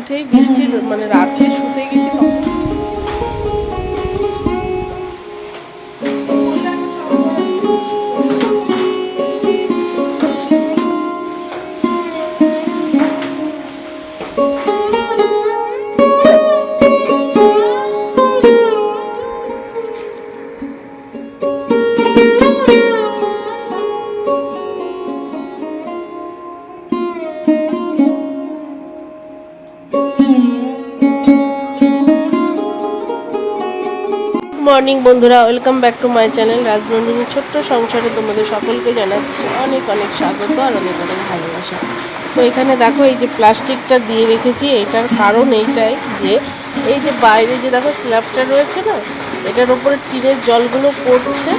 উঠেই বৃষ্টির মানে রাতে মর্নিং বন্ধুরা, welcome back to my channel রাজনন্দিনীর ছোট্ট সংসারে তোমাদের সকলকে জানাচ্ছি অনেক অনেক স্বাগত আর অনেক অনেক ভালোবাসা। তো এখানে দেখো এই যে প্লাস্টিকটা দিয়ে রেখেছি, এটার কারণ এইটাই যে এই যে বাইরে যে দেখো স্ল্যাবটা রয়েছে না, এটার উপরে টিনের জলগুলো পড়ছে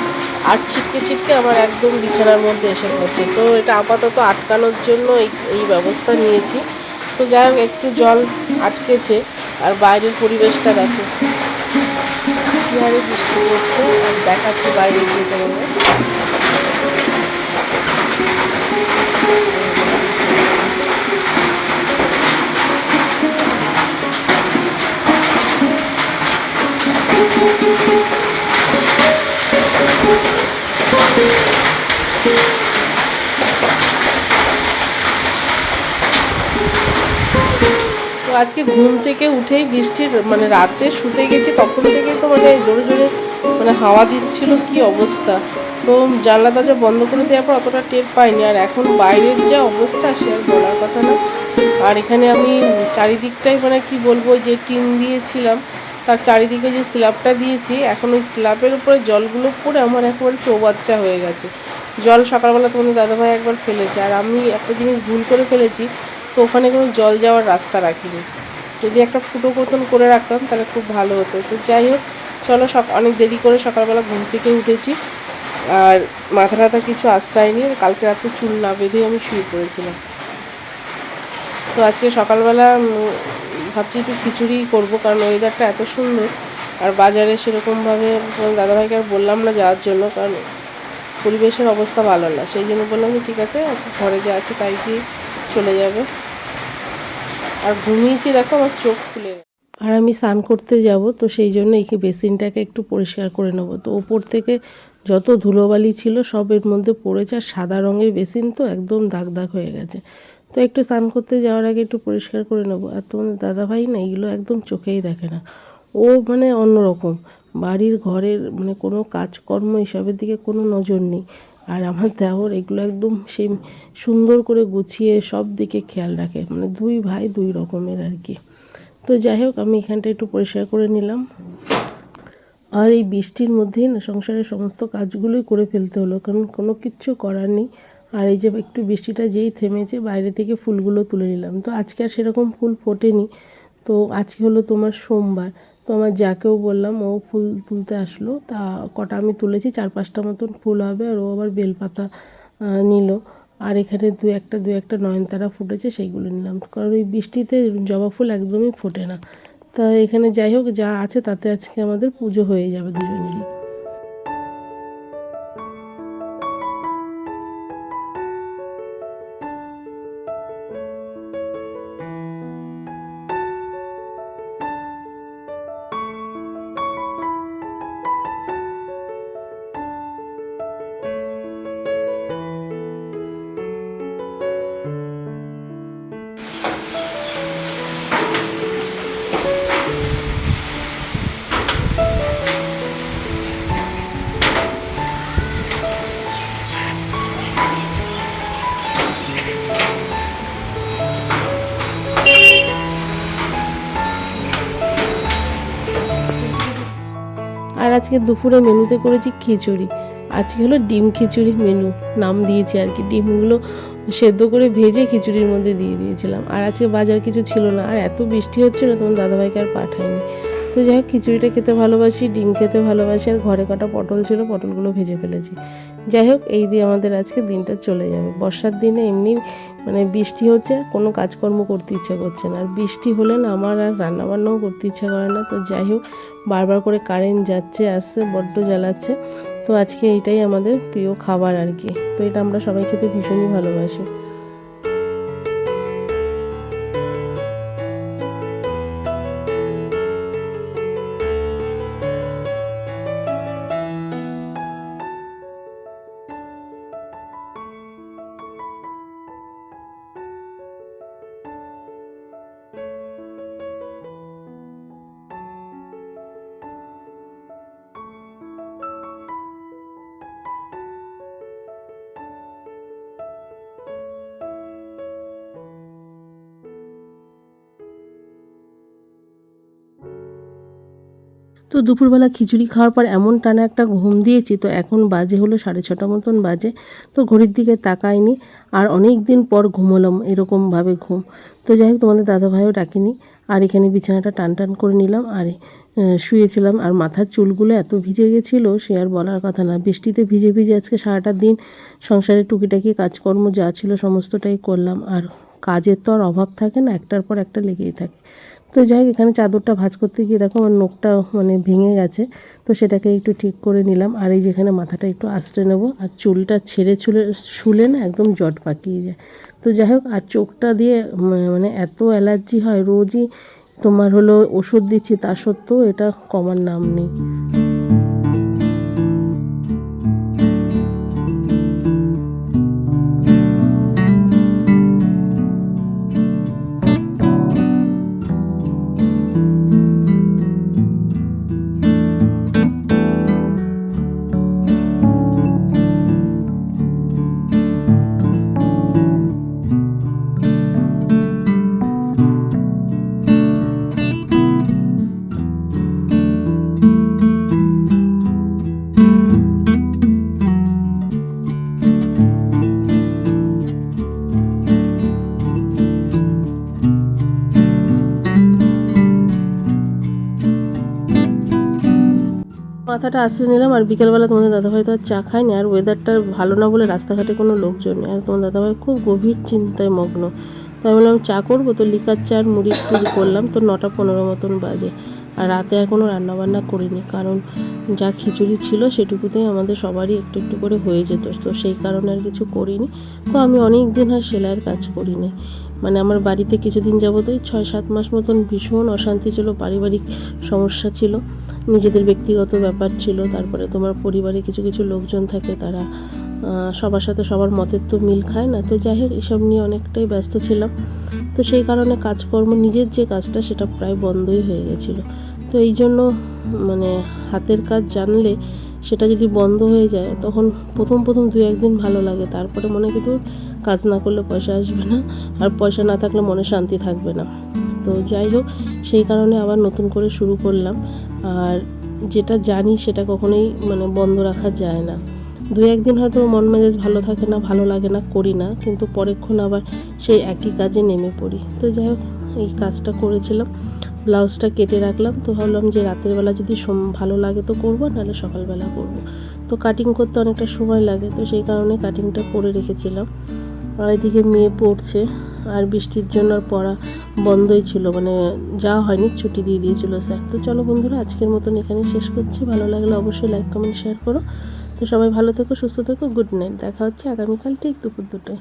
আর ছিটকে ছিটকে আমার একদম বিছানার মধ্যে এসে পড়ছে। তো এটা আপাতত আটকানোর জন্য এই এই ব্যবস্থা নিয়েছি। তো যাই একটু জল আটকেছে আর বাইরের পরিবেশটা দেখো। কি বৃষ্টি পড়ছে দেখাচ্ছি বাইরে গিয়ে তোমাদের তো আজকে ঘুম থেকে উঠেই বৃষ্টির মানে রাতে শুতে গেছি, তখন থেকে তো মানে জোরে জোরে মানে হাওয়া দিচ্ছিল, কি অবস্থা? তো জানলা দরজা বন্ধ করে দেওয়ার পর অতটা টের পাইনি, আর এখন বাইরের যা অবস্থা সে আর বলার কথা না। আর এখানে আমি চারিদিকটাই মানে কি বলব, যে টিন দিয়েছিলাম, তার চারিদিকে যে স্ল্যাবটা দিয়েছি, এখন ওই স্ল্যাবের উপরে জলগুলো পড়ে আমার একেবারে চৌবাচ্চা হয়ে গেছে। জল সকালবেলা তোমাদের দাদাভাই একবার ফেলেছে, আর আমি একটা জিনিস ভুল করে ফেলেছি তো ওখানে কোনো জল যাওয়ার রাস্তা রাখিনি। যদি একটা ফুটো মতন করে রাখতাম, তাহলে খুব ভালো হতো। তো যাই হোক, চলো সক, অনেক দেরি করে সকালবেলা ঘুম থেকে উঠেছি। আর মাথা টাথা কিছু আশ্রয় নিয়ে কালকে রাতে চুল না বেঁধেই আমি শুয়ে পড়েছিলাম। তো আজকে সকালবেলা ভাবছি একটু খিচুড়ি করব, কারণ ওয়েদারটা এত সুন্দর। আর বাজারে সেরকমভাবে দাদাভাইকে আর বললাম না যাওয়ার জন্য, কারণ পরিবেশের অবস্থা ভালো না। সেই জন্য বললাম যে, ঠিক আছে আচ্ছা ঘরে যা আছে তাই কি চলে যাবে। আর ঘুমিয়েছি, দেখো আমার চোখ খুলে আর আমি স্নান করতে যাব, তো সেই জন্য এই বেসিনটাকে একটু পরিষ্কার করে নেব। তো ওপর থেকে যত ধুলোবালি ছিল, সব এর মধ্যে পড়েছে আর সাদা রঙের বেসিন তো একদম দাগ দাগ হয়ে গেছে। তো একটু স্নান করতে যাওয়ার আগে একটু পরিষ্কার করে নেব। আর তোমাদের দাদাভাই না, এগুলো একদম চোখেই দেখে না। ও মানে অন্যরকম। বাড়ির ঘরের মানে কোনো কাজকর্ম এসবের দিকে কোনো নজর নেই। আর আমার দেওর এগুলো একদম সেই সুন্দর করে গুছিয়ে সব দিকে খেয়াল রাখে। মানে দুই ভাই দুই রকমের আর কি। তো যাই হোক, আমি এখানটা একটু পরিষ্কার করে নিলাম। আর এই বৃষ্টির মধ্যেই না সংসারের সমস্ত কাজগুলোই করে ফেলতে হলো, কারণ কোনো কিচ্ছু করার নেই। আর এই যে একটু বৃষ্টিটা যেই থেমেছে, বাইরে থেকে ফুলগুলো তুলে নিলাম। তো আজকে আর সেরকম ফুল ফোটেনি। তো আজকে হলো তোমার সোমবার। তো আমার যাকেও বললাম, ও ফুল তুলতে আসলো। তা কটা আমি তুলেছি, চার পাঁচটা মতন ফুল হবে আর ও আবার বেলপাতা নিল। আর এখানে দু একটা দু একটা নয়নতারা ফুটেছে, সেইগুলো নিলাম। কারণ ওই বৃষ্টিতে জবা ফুল একদমই ফোটে না। তা এখানে যাই হোক, যা আছে তাতে আজকে আমাদের পুজো হয়ে যাবে দুজনেরই। আজকে দুপুরে মেনুতে করেছি খিচুড়ি। আজকে হলো ডিম খিচুড়ি মেনু। নাম দিয়েছি আর কি। ডিমগুলো সেদ্ধ করে ভেজে খিচুড়ির মধ্যে দিয়ে দিয়েছিলাম। আর আজকে বাজার কিছু ছিল না। আর এত বৃষ্টি হচ্ছিল তোমার দাদাভাইকে আর পাঠায়নি তো যাই হোক, খিচুড়িটা খেতে ভালোবাসি, ডিম খেতে ভালোবাসি। আর ঘরে কটা পটল ছিল, পটলগুলো ভেজে ফেলেছি। যাই হোক, এই দিয়ে আমাদের আজকে দিনটা চলে যাবে। বর্ষার দিনে এমনি মানে বৃষ্টি হচ্ছে, কোনো কাজকর্ম করতে ইচ্ছা করছে না। আর বৃষ্টি হলে না আমার আর রান্নাবান্নাও করতে ইচ্ছা করে না। তো যাই হোক, বারবার করে কারেন্ট যাচ্ছে, আসছে, বড্ড জ্বালাচ্ছে। তো আজকে এইটাই আমাদের প্রিয় খাবার আর কি। তো এটা আমরা সবাই খেতে ভীষণই ভালোবাসি। তো দুপুরবেলা খিচুড়ি খাওয়ার পর এমন টানা একটা ঘুম দিয়েছি, তো এখন বাজে হলো সাড়ে ছটা মতন বাজে, তো ঘড়ির দিকে তাকায়নি আর অনেক দিন পর ঘুমোলাম এরকমভাবে ঘুম। তো যাই হোক, তোমাদের দাদা দাদাভাইও ডাকিনি, আর এখানে বিছানাটা টান টান করে নিলাম, আর শুয়েছিলাম, আর মাথার চুলগুলো এত ভিজে গেছিল সে আর বলার কথা না। বৃষ্টিতে ভিজে ভিজে আজকে সারাটা দিন সংসারে টুকিটাকি কাজকর্ম যা ছিল সমস্তটাই করলাম, আর কাজের তো আর অভাব থাকে না, একটার পর একটা লেগেই থাকে। তো যাই হোক, এখানে চাদরটা ভাজ করতে গিয়ে দেখো আমার নোখটা মানে ভেঙে গেছে। তো সেটাকে একটু ঠিক করে নিলাম। আর এই যেখানে মাথাটা একটু আস্তে নেব, আর চুলটা ছেড়ে চুলে, শুলে না একদম জট পাকিয়ে যায়। তো যাই হোক, আর চোখটা দিয়ে মানে এত অ্যালার্জি হয়, রোজই তোমার হলো ওষুধ দিচ্ছি, তা সত্ত্বেও এটা কমার নাম নেই। মাথাটা আশ্রয় নিলাম আর বিকেলবেলা তোমাদের দাদাভাই তো আর চা খায়নি আর ওয়েদারটা ভালো না বলে রাস্তাঘাটে কোনো লোকজন নেই। আর তোমার দাদাভাই খুব গভীর চিন্তায় মগ্ন। তো আমি বললাম, চা করব? তো লিকার চা আর মুড়ি টুড়ি করলাম। তো নটা পনেরো মতন বাজে। আর রাতে আর কোনো রান্নাবান্না করিনি। কারণ যা খিচুড়ি ছিল সেটুকুতেই আমাদের সবারই একটু একটু করে হয়ে যেত। তো সেই কারণে আর কিছু করিনি। তো আমি অনেক দিন আর সেলাইয়ের কাজ করিনি। মানে আমার বাড়িতে কিছুদিন যাবতই ছয় সাত মাস মতন ভীষণ অশান্তি ছিল, পারিবারিক সমস্যা ছিল, নিজেদের ব্যক্তিগত ব্যাপার ছিল, তারপরে তোমার পরিবারে কিছু কিছু লোকজন থাকে তারা সবার সাথে সবার মতের তো মিল খায় না, তো যাই হোক এসব নিয়ে অনেকটাই ব্যস্ত ছিলাম। তো সেই কারণে কাজকর্ম, নিজের যে কাজটা সেটা প্রায় বন্ধই হয়ে গেছিল। তো এই জন্য মানে হাতের কাজ জানলে সেটা যদি বন্ধ হয়ে যায়, তখন প্রথম প্রথম দু একদিন ভালো লাগে, তারপরে মনে কিন্তু কাজ না করলে পয়সা আসবে না, আর পয়সা না থাকলে মনে শান্তি থাকবে না। তো যাই হোক, সেই কারণে আবার নতুন করে শুরু করলাম। আর যেটা জানি সেটা কখনোই মানে বন্ধ রাখা যায় না। দু একদিন হয়তো মন মেজাজ ভালো থাকে না, ভালো লাগে না, করি না, কিন্তু পরেক্ষণ আবার সেই একই কাজে নেমে পড়ি। তো যাই হোক, এই কাজটা করেছিলাম। ব্লাউজটা কেটে রাখলাম, তো ভাবলাম যে রাতের বেলা যদি ভালো লাগে তো করব, নাহলে সকালবেলা করব। তো কাটিং করতে অনেকটা সময় লাগে, তো সেই কারণে কাটিংটা করে রেখেছিলাম। আর এদিকে মেয়ে পড়ছে আর বৃষ্টির জন্য পড়া বন্ধই ছিল মানে যাওয়া হয়নি, ছুটি দিয়ে দিয়েছিল স্যার। তো চলো বন্ধুরা, আজকের মতন এখানে শেষ করছি। ভালো লাগলে অবশ্যই লাইক কমেন্ট শেয়ার করো। তো সবাই ভালো থেকো, সুস্থ থেকো গুড নাইট দেখা হচ্ছে আগামীকাল ঠিক দুপুর দুটোয়।